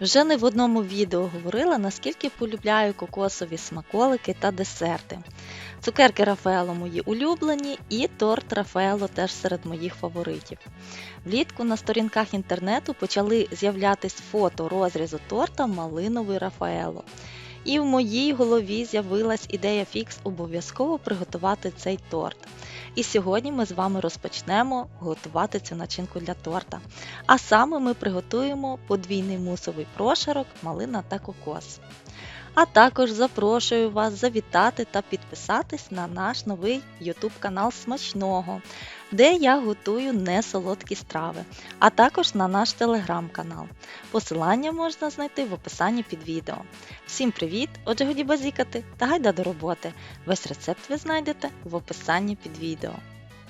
Вже не в одному відео говорила, наскільки полюбляю кокосові смаколики та десерти. Цукерки Рафаело мої улюблені, і торт Рафаело теж серед моїх фаворитів. Влітку на сторінках інтернету почали з'являтись фото розрізу торта малиновий Рафаело. І в моїй голові з'явилась ідея фікс обов'язково приготувати цей торт. І сьогодні ми з вами розпочнемо готувати цю начинку для торта. А саме ми приготуємо подвійний мусовий прошарок, малина та кокос. А також запрошую вас завітати та підписатись на наш новий YouTube канал Смачного, де я готую несолодкі страви, а також на наш телеграм-канал. Посилання можна знайти в описанні під відео. Всім привіт! Отже, годі базікати та гайда до роботи. Весь рецепт ви знайдете в описанні під відео.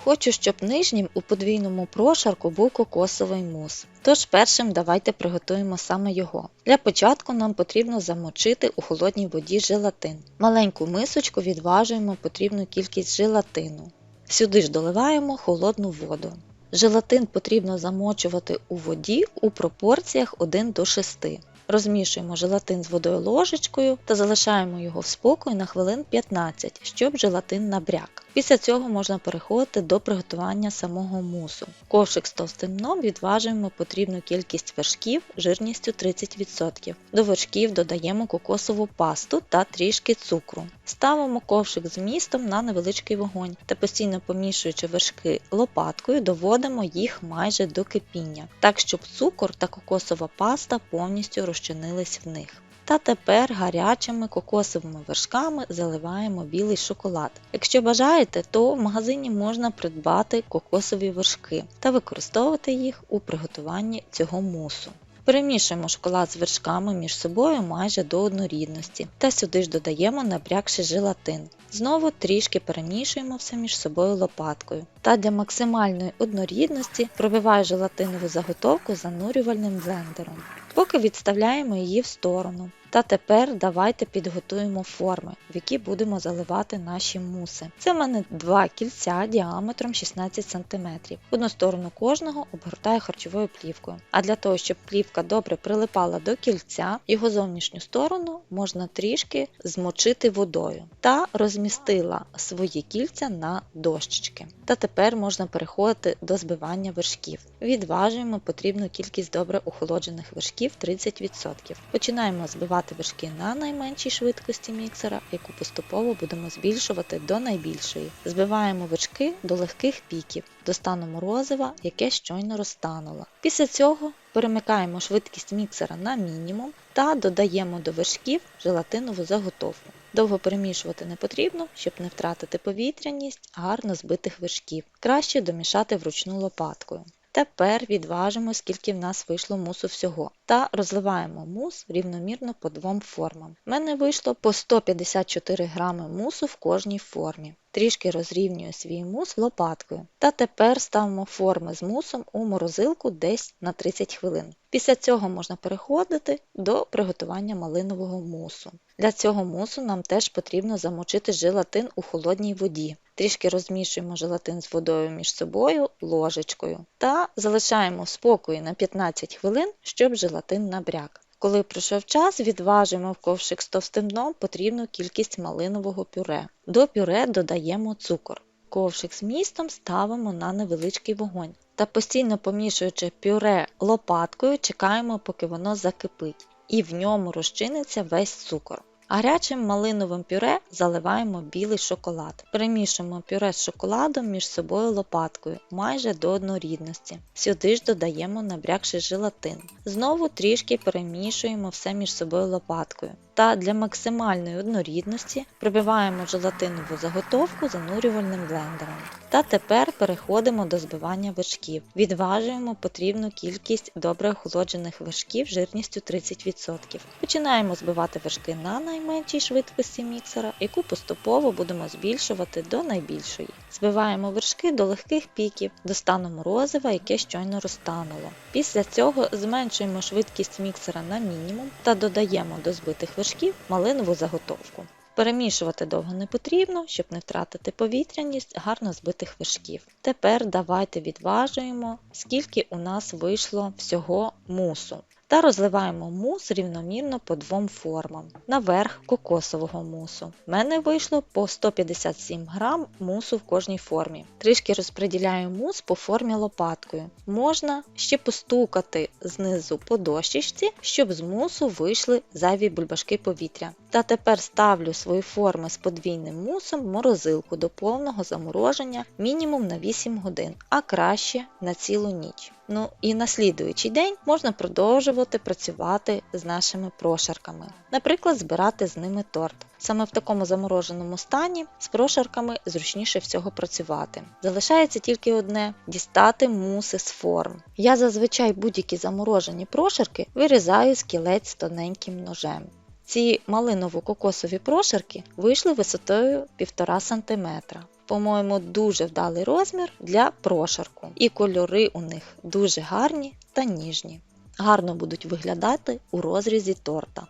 Хочу, щоб нижнім у подвійному прошарку був кокосовий мус. Тож першим давайте приготуємо саме його. Для початку нам потрібно замочити у холодній воді желатин. Маленьку мисочку відважуємо потрібну кількість желатину. Сюди ж доливаємо холодну воду. Желатин потрібно замочувати у воді у пропорціях 1 до 6. Розмішуємо желатин з водою ложечкою та залишаємо його в спокій на хвилин 15, щоб желатин набряк. Після цього можна переходити до приготування самого мусу. Ковшик з товстим дном відважуємо потрібну кількість вершків жирністю 30%. До вершків додаємо кокосову пасту та трішки цукру. Ставимо ковшик з містом на невеличкий вогонь та постійно помішуючи вершки лопаткою, доводимо їх майже до кипіння, так щоб цукор та кокосова паста повністю розчинились в них. Та тепер гарячими кокосовими вершками заливаємо білий шоколад. Якщо бажаєте, то в магазині можна придбати кокосові вершки та використовувати їх у приготуванні цього мусу. Перемішуємо шоколад з вершками між собою майже до однорідності та сюди ж додаємо набрякший желатин. Знову трішки перемішуємо все між собою лопаткою. Та для максимальної однорідності пробиваю желатинову заготовку занурювальним блендером. Поки відставляємо її в сторону. Та тепер давайте підготуємо форми, в які будемо заливати наші муси. Це в мене два кільця діаметром 16 см. Одну сторону кожного обгортаю харчовою плівкою. А для того, щоб плівка добре прилипала до кільця, його зовнішню сторону можна трішки змочити водою та розмістила свої кільця на дощечки. Та тепер можна переходити до збивання вершків. Відважуємо потрібну кількість добре охолоджених вершків 30%. Починаємо збивати вершки на найменшій швидкості міксера, яку поступово будемо збільшувати до найбільшої. Збиваємо вершки до легких піків, до стану морозива, яке щойно розтануло. Після цього перемикаємо швидкість міксера на мінімум та додаємо до вершків желатинову заготовку. Довго перемішувати не потрібно, щоб не втратити повітряність гарно збитих вершків. Краще домішати вручну лопаткою. Тепер відважимо, скільки в нас вийшло мусу всього, та розливаємо мус рівномірно по двом формам. У мене вийшло по 154 грами мусу в кожній формі. Трішки розрівнюю свій мус лопаткою. Та тепер ставимо форми з мусом у морозилку десь на 30 хвилин. Після цього можна переходити до приготування малинового мусу. Для цього мусу нам теж потрібно замочити желатин у холодній воді. Трішки розмішуємо желатин з водою між собою ложечкою та залишаємо в спокої на 15 хвилин, щоб желатин набряк. Коли пройшов час, відважимо в ковшик з товстим дном потрібну кількість малинового пюре. До пюре додаємо цукор. Ковшик з містом ставимо на невеличкий вогонь та постійно помішуючи пюре лопаткою, чекаємо, поки воно закипить, і в ньому розчиниться весь цукор. Гарячим малиновим пюре заливаємо білий шоколад. Перемішуємо пюре з шоколадом між собою лопаткою майже до однорідності. Сюди ж додаємо набрякший желатин. Знову трішки перемішуємо все між собою лопаткою. Та для максимальної однорідності прибиваємо желатинову заготовку занурювальним блендером. Та тепер переходимо до збивання вершків. Відважуємо потрібну кількість добре охолоджених вершків жирністю 30%. Починаємо збивати вершки на найменшій швидкості міксера, яку поступово будемо збільшувати до найбільшої. Збиваємо вершки до легких піків, до стану морозива, яке щойно розтануло. Після цього зменшуємо швидкість міксера на мінімум та додаємо до збитих вершків малинову заготовку. Перемішувати довго не потрібно, щоб не втратити повітряність гарно збитих вершків. Тепер давайте відважуємо, скільки у нас вийшло всього мусу. Та розливаємо мус рівномірно по двом формам. Наверх кокосового мусу. У мене вийшло по 157 грам мусу в кожній формі. Трішки розподіляю мус по формі лопаткою. Можна ще постукати знизу по дощечці, щоб з мусу вийшли зайві бульбашки повітря. Та тепер ставлю свої форми з подвійним мусом в морозилку до повного замороження мінімум на 8 годин, а краще на цілу ніч. Ну і на слідуючий день можна продовжувати працювати з нашими прошарками, наприклад, збирати з ними торт. Саме в такому замороженому стані з прошарками зручніше всього працювати. Залишається тільки одне дістати муси з форм. Я зазвичай будь-які заморожені прошарки вирізаю з кілець тоненьким ножем. Ці малиново-кокосові прошарки вийшли висотою 1,5 см. По-моєму, дуже вдалий розмір для прошарку. І кольори у них дуже гарні та ніжні. Гарно будуть виглядати у розрізі торта.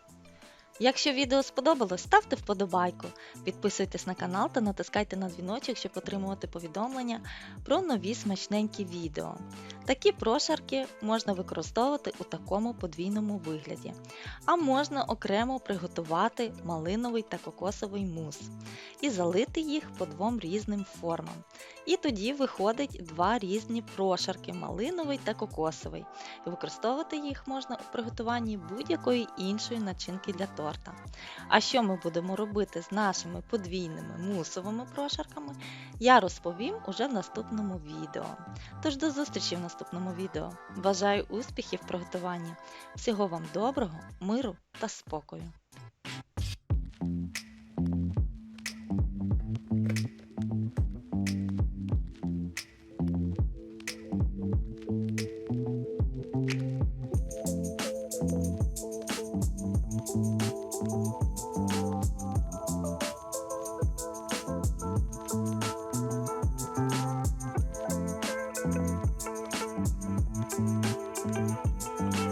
Якщо відео сподобалось, ставте вподобайку, підписуйтесь на канал та натискайте на дзвіночок, щоб отримувати повідомлення про нові смачненькі відео. Такі прошарки можна використовувати у такому подвійному вигляді, а можна окремо приготувати малиновий та кокосовий мус і залити їх по двом різним формам. І тоді виходить два різні прошарки малиновий та кокосовий. І використовувати їх можна у приготуванні будь-якої іншої начинки для торта. А що ми будемо робити з нашими подвійними мусовими прошарками, я розповім уже в наступному відео. Тож до зустрічі в наступному відео. Бажаю успіхів в приготуванні. Всього вам доброго, миру та спокою! you